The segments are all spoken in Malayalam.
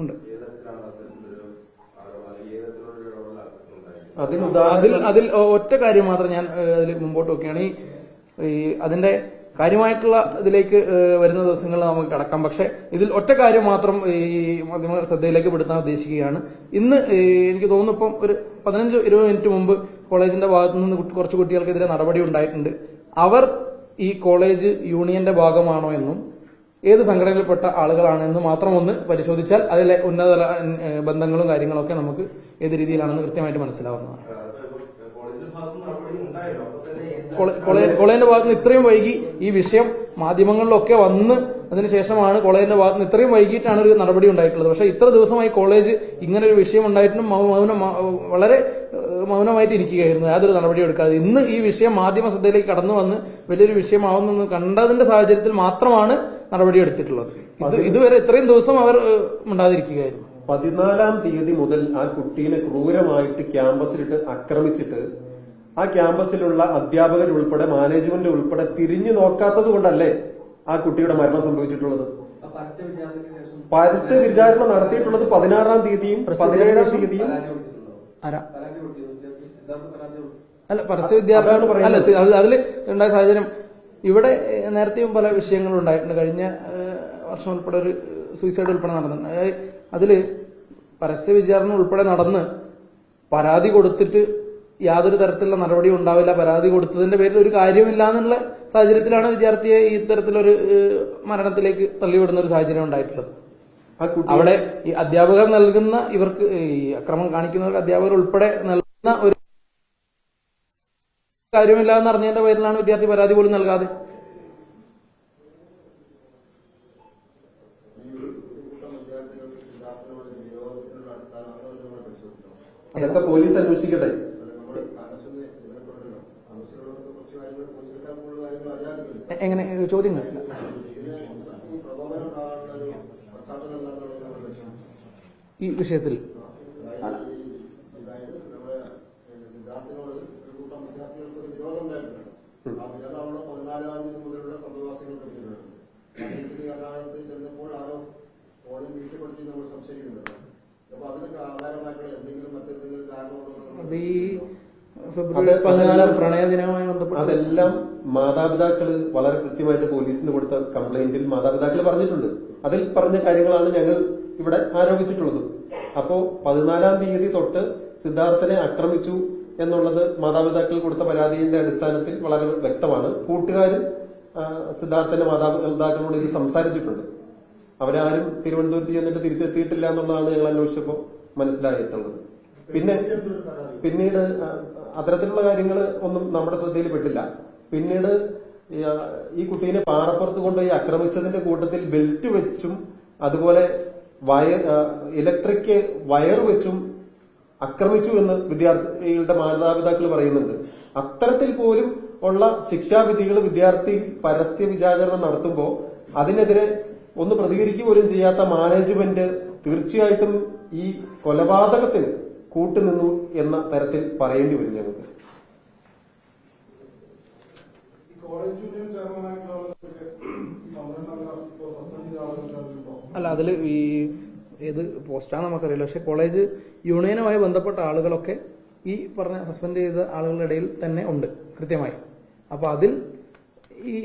ഉണ്ട്. അതിൽ അതിൽ ഒറ്റ കാര്യം മാത്രം ഞാൻ അതിൽ മുമ്പോട്ട് നോക്കുകയാണ് ഈ അതിന്റെ കാര്യമായിട്ടുള്ള ഇതിലേക്ക് വരുന്ന ദിവസങ്ങളിൽ നമുക്ക് കടക്കാം. പക്ഷെ ഇതിൽ ഒറ്റ കാര്യം മാത്രം ഈ മാധ്യമ ശ്രദ്ധയിലേക്ക് പെടുത്താൻ ഉദ്ദേശിക്കുകയാണ്. ഇന്ന് എനിക്ക് തോന്നുന്നു ഇപ്പം ഒരു പതിനഞ്ച് ഇരുപത് മിനിറ്റ് മുമ്പ് കോളേജിന്റെ ഭാഗത്തു നിന്ന് കുറച്ച് കുട്ടികൾക്കെതിരെ നടപടി ഉണ്ടായിട്ടുണ്ട്. അവർ ഈ കോളേജ് യൂണിയന്റെ ഭാഗമാണോ എന്നും ഏത് സംഘടനയിൽപ്പെട്ട ആളുകളാണെന്ന് മാത്രം ഒന്ന് പരിശോധിച്ചാൽ അതിലെ ഉന്നത ബന്ധങ്ങളും കാര്യങ്ങളൊക്കെ നമുക്ക് ഏത് രീതിയിലാണെന്ന് കൃത്യമായിട്ട് മനസ്സിലാവുന്നതാണ്. കോളേജിന്റെ ഭാഗത്തുനിന്ന് ഇത്രയും വൈകി ഈ വിഷയം മാധ്യമങ്ങളിലൊക്കെ വന്ന് അതിനുശേഷമാണ് കോളേജിന്റെ ഭാഗത്ത് നിന്ന് ഇത്രയും വൈകിട്ടാണ് ഒരു നടപടി ഉണ്ടായിട്ടുള്ളത്. പക്ഷെ ഇത്ര ദിവസമായി കോളേജ് ഇങ്ങനെ ഒരു വിഷയം ഉണ്ടായിട്ടും മൗനം വളരെ മൗനമായിട്ട് ഇരിക്കുകയായിരുന്നു. യാതൊരു നടപടി എടുക്കാതെ. ഇന്ന് ഈ വിഷയം മാധ്യമ ശ്രദ്ധയിലേക്ക് കടന്നു വന്ന് വലിയൊരു വിഷയമാവുന്നെന്ന് കണ്ടതിന്റെ സാഹചര്യത്തിൽ മാത്രമാണ് നടപടി എടുത്തിട്ടുള്ളത്. ഇത് ഇതുവരെ ഇത്രയും ദിവസം അവർ ഉണ്ടാതിരിക്കുകയായിരുന്നു പതിനാലാം തീയതി മുതൽ ആ കുട്ടീനെ ക്രൂരമായിട്ട് ക്യാമ്പസിലിട്ട് ആക്രമിച്ചിട്ട് ആ ക്യാമ്പസിലുള്ള അധ്യാപകരുൾപ്പെടെ മാനേജ്മെന്റ് ഉൾപ്പെടെ തിരിഞ്ഞു നോക്കാത്തത് കൊണ്ടല്ലേ ആ കുട്ടിയുടെ മരണം സംഭവിച്ചിട്ടുള്ളത്? പരസ്യ വിചാരണ നടത്തിയിട്ടുള്ളത് പതിനാറാം തീയതിയും പതിനേഴാം തീയതിയും അല്ല പരസ്യ വിദ്യാഭ്യാസം പറയുന്നത്. അല്ല അതിൽ ഉണ്ടായ സാഹചര്യം. ഇവിടെ നേരത്തെയും പല വിഷയങ്ങളും ഉണ്ടായിട്ടുണ്ട്. കഴിഞ്ഞ വർഷം ഉൾപ്പെടെ ഒരു സൂയിസൈഡ് ഉൾപ്പെടെ നടന്നിട്ടുണ്ട്. അതായത് അതിൽ പരസ്യ വിചാരണ ഉൾപ്പെടെ നടന്ന് പരാതി കൊടുത്തിട്ട് യാതൊരു തരത്തിലുള്ള നടപടിയും ഉണ്ടാവില്ല പരാതി കൊടുത്തതിന്റെ പേരിൽ ഒരു കാര്യമില്ല എന്നുള്ള സാഹചര്യത്തിലാണ് വിദ്യാർത്ഥിയെ ഈ തരത്തിലൊരു മരണത്തിലേക്ക് തള്ളിവിടുന്ന ഒരു സാഹചര്യം ഉണ്ടായിട്ടുള്ളത്. അവിടെ ഈ അധ്യാപകർ നൽകുന്ന ഇവർക്ക് ഈ അക്രമം കാണിക്കുന്നവർക്ക് അധ്യാപകർ ഉൾപ്പെടെ നൽകുന്ന ഒരു കാര്യമില്ല എന്ന് അറിഞ്ഞതിന്റെ പേരിലാണ് വിദ്യാർത്ഥി പരാതി പോലും നൽകാതെ. അതൊക്കെ പോലീസ് അന്വേഷിക്കട്ടെ. എങ്ങനെ ചോദ്യം കേട്ടില്ല ഈ വിഷയത്തിൽ അത് ഈ ഫെബ്രുവരി പതിനാല് പ്രണയ ദിനവുമായി ബന്ധപ്പെട്ട് അതെല്ലാം മാതാപിതാക്കൾ വളരെ കൃത്യമായിട്ട് പോലീസിന് കൊടുത്ത കംപ്ലൈന്റിൽ മാതാപിതാക്കൾ പറഞ്ഞിട്ടുണ്ട്. അതിൽ പറഞ്ഞ കാര്യങ്ങളാണ് ഞങ്ങൾ ഇവിടെ ആരോപിച്ചിട്ടുള്ളത്. അപ്പോ പതിനാലാം തീയതി തൊട്ട് സിദ്ധാർത്ഥനെ ആക്രമിച്ചു എന്നുള്ളത് മാതാപിതാക്കൾ കൊടുത്ത പരാതിയുടെ അടിസ്ഥാനത്തിൽ വളരെ വ്യക്തമാണ്. കൂട്ടുകാരും സിദ്ധാർത്ഥന്റെ മാതാപിതാക്കളോട് ഇത് സംസാരിച്ചിട്ടുണ്ട്. അവരാരും തിരുവനന്തപുരത്ത് ചെന്നിട്ട് തിരിച്ചെത്തിയിട്ടില്ല എന്നുള്ളതാണ് ഞങ്ങൾ അന്വേഷിച്ചപ്പോൾ മനസ്സിലായിട്ടുള്ളത്. പിന്നെ പിന്നീട് അത്തരത്തിലുള്ള കാര്യങ്ങൾ ഒന്നും നമ്മുടെ ശ്രദ്ധയിൽ പെട്ടില്ല പിന്നീട് ഈ, കുട്ടീനെ പാറപ്പുറത്ത് കൊണ്ടുപോയി ആക്രമിച്ചതിന്റെ കൂട്ടത്തിൽ ബെൽറ്റ് വെച്ചും അതുപോലെ വയർ ഇലക്ട്രിക് വയർ വെച്ചും ആക്രമിച്ചു എന്ന് വിദ്യാർത്ഥികളുടെ മാതാപിതാക്കൾ പറയുന്നുണ്ട്. അത്തരത്തിൽ പോലും ഉള്ള ശിക്ഷാവിധികൾ വിദ്യാർത്ഥി പരസ്യ വിചാരണ നടത്തുമ്പോൾ അതിനെതിരെ ഒന്ന് പ്രതികരിക്കുക പോലും ചെയ്യാത്ത മാനേജ്മെന്റ് തീർച്ചയായിട്ടും ഈ കൊലപാതകത്തിന് കൂട്ടുനിന്നു എന്ന തരത്തിൽ പറയേണ്ടി വരും ഞങ്ങൾക്ക് അല്ല അതിൽ ഈ ഏത് പോസ്റ്റാണ് നമുക്കറിയില്ല. പക്ഷെ കോളേജ് യൂണിയനുമായി ബന്ധപ്പെട്ട ആളുകളൊക്കെ ഈ പറഞ്ഞ സസ്പെൻഡ് ചെയ്ത ആളുകളുടെ ഇടയിൽ തന്നെ ഉണ്ട് കൃത്യമായി. അപ്പൊ അതിൽ ഈ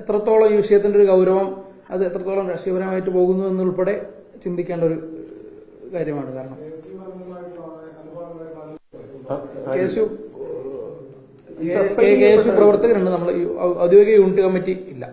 എത്രത്തോളം ഈ വിഷയത്തിന്റെ ഒരു ഗൗരവം അത് എത്രത്തോളം രാഷ്ട്രീയപരമായിട്ട് പോകുന്നു എന്നുൾപ്പെടെ ചിന്തിക്കേണ്ട ഒരു കാര്യമാണ് കാരണം. കെ എസ് യു ഈ കെ എസ് യു പ്രവർത്തകരുണ്ട്. നമ്മൾ ഔദ്യോഗിക യൂണിറ്റ് കമ്മിറ്റി ഇല്ല.